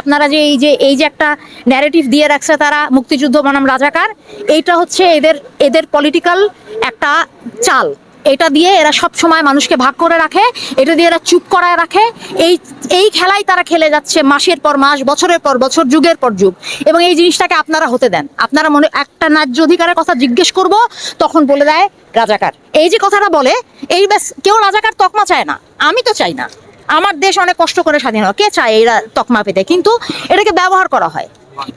আপনারা যে এই যে এই যে একটা ন্যারেটিভ দিয়ে রাখছে তারা মুক্তিযুদ্ধ বনাম রাজাকার, এইটা হচ্ছে এদের এদের পলিটিক্যাল একটা চাল। এটা দিয়ে এরা সব সময় মানুষকে ভাগ করে রাখে, এটা দিয়ে এরা চুপ করায় রাখে। এই এই খেলাই তারা খেলে যাচ্ছে মাসের পর মাস, বছরের পর বছর, যুগের পর যুগ। এবং এই জিনিসটাকে আপনারা হতে দেন। আপনারা মনে, একটা ন্যায্য অধিকারের কথা জিজ্ঞেস করব, তখন বলে দেয় রাজাকার। এই যে কথাটা বলে, এই ব্যাস, কেউ রাজাকার তকমা চায় না। আমি তো চাই না। আমার দেশ অনেক কষ্ট করে স্বাধীন হয়। কে চায় এরা তকমা পেতে? কিন্তু এটাকে ব্যবহার করা হয়।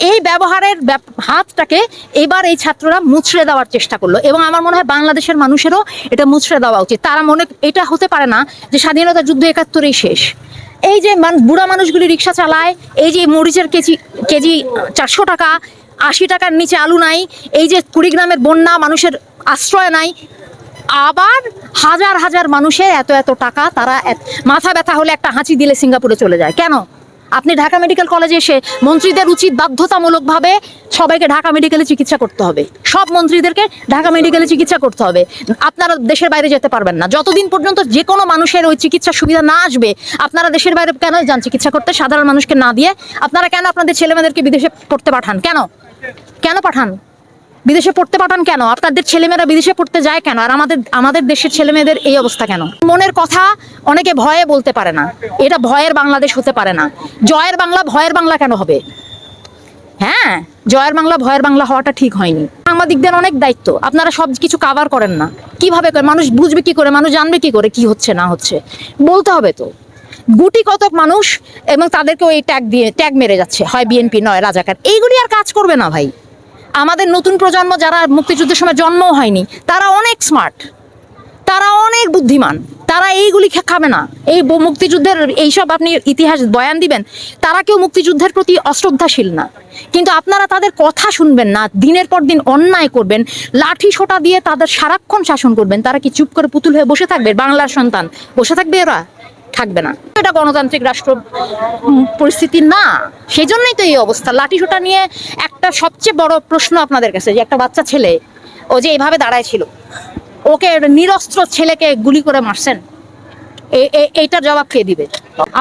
এই ব্যবহারের হাতটাকে এবার এই ছাত্ররা মুছড়ে দেওয়ার চেষ্টা করল এবং আমার মনে হয় বাংলাদেশের মানুষেরও এটা মুছড়ে দেওয়া উচিত। তারা মনে এটা হতে পারে না যে স্বাধীনতা যুদ্ধ একাত্তরেই শেষ। এই যে বুড়া মানুষগুলি রিক্সা চালায়, এই যে মরিচের কেজি কেজি চারশো টাকা, আশি টাকার নিচে আলু নাই, এই যে কুড়িগ্রামের বন্যা, মানুষের আশ্রয় নাই, আবার হাজার হাজার মানুষের এত এত টাকা, তারা মাথা ব্যথা হলে একটা হাঁচি দিলে সিঙ্গাপুরে চলে যায়। কেন? আপনি ঢাকা মেডিকেল কলেজে এসে মন্ত্রীদের উচিত বাধ্যতামূলকভাবে সবাইকে ঢাকা মেডিকেলে চিকিৎসা করতে হবে। সব মন্ত্রীদেরকে ঢাকা মেডিকেলে চিকিৎসা করতে হবে। আপনারা দেশের বাইরে যেতে পারবেন না। যতদিন পর্যন্ত যে কোনো মানুষের ওই চিকিৎসার সুবিধা না আসবে, আপনারা দেশের বাইরে কেন যান চিকিৎসা করতে? সাধারণ মানুষকে না দিয়ে আপনারা কেন আপনাদের ছেলেমেয়েদেরকে বিদেশে পড়তে পাঠান? কেন? কেন পাঠান? বিদেশে পড়তে পাঠান কেন? আপনাদের ছেলেমেয়েরা বিদেশে পড়তে যায় কেন? আর আমাদের আমাদের দেশের ছেলেমেয়েদের এই অবস্থা কেন? মনের কথা অনেকে ভয়ে বলতে পারে না। এটা ভয়ের বাংলাদেশ হতে পারে না। জয়ের বাংলা ভয়ের বাংলা কেন হবে? হ্যাঁ জয়ের বাংলা ভয়ের বাংলা হওয়াটা ঠিক হয়নি। সাংবাদিকদের অনেক দায়িত্ব। আপনারা সব কিছু কাভার করেন না। কীভাবে মানুষ বুঝবে কি করে? মানুষ জানবে কি করে? কি হচ্ছে, না হচ্ছে? বলতে হবে তো। গুটি কতক মানুষ এবং তাদেরকে ওই ট্যাগ দিয়ে ট্যাগ মেরে যাচ্ছে। হয় বিএনপি নয়, রাজাকার। এইগুলি আর কাজ করবে না ভাই। আমাদের নতুন প্রজন্ম যারা মুক্তিযুদ্ধের সময় জন্মও হয়নি, তারা অনেক স্মার্ট তারা অনেক বুদ্ধিমান, তারা এইগুলি খাবে না। এই মুক্তিযুদ্ধের এইসব আপনি ইতিহাস বয়ান দিবেন, তারা কেউ মুক্তিযুদ্ধের প্রতি অশ্রদ্ধাশীল না। কিন্তু আপনারা তাদের কথা শুনবেন না, দিনের পর দিন অন্যায় করবেন, লাঠি সোটা দিয়ে তাদের সারাক্ষণ শাসন করবেন, তারা কি চুপ করে পুতুল হয়ে বসে থাকবে? বাংলার সন্তান, বসে থাকবে এরা? থাকবে না। এটা গণতান্ত্রিক রাষ্ট্র পরিস্থিতি না। সেই জন্যই তো এই অবস্থা। লাঠি সোটা নিয়ে একটা সবচেয়ে বড় প্রশ্ন আপনাদের কাছে, যে একটা বাচ্চা ছেলে, ও যে এইভাবে দাঁড়ায় ছিল, ওকে নিরস্ত্র ছেলেকে গুলি করে মারছেন এইটার জবাব কে দিবে?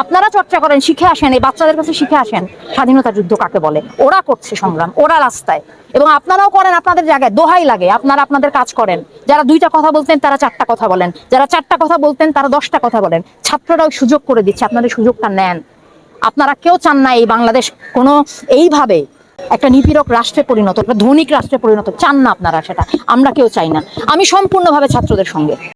আপনারা চর্চা করেন, শিখে আসেন, এই বাচ্চাদের কাছে শিখে আসেন, স্বাধীনতা যুদ্ধ কাকে বলে? ওরা করছে সংগ্রাম, ওরা রাস্তায়, এবং আপনারাও করেন, আপনাদের জায়গায় দোহাই লাগে, আপনারা আপনাদের কাজ করেন। যারা দুইটা কথা বলতেন, তারা চারটা কথা বলেন, যারা চারটা কথা বলতেন, তারা দশটা কথা বলেন। ছাত্ররাও সুযোগ করে দিচ্ছে, আপনাদের সুযোগটা নেন। আপনারা কেউ চান না এই বাংলাদেশ কোনো, এইভাবে একটা নিপীড়ক রাষ্ট্রে পরিণত, একটা ধনিক রাষ্ট্রে পরিণত, চান না আপনারা সেটা। আমরা কেউ চাই না। আমি সম্পূর্ণভাবে ছাত্রদের সঙ্গে।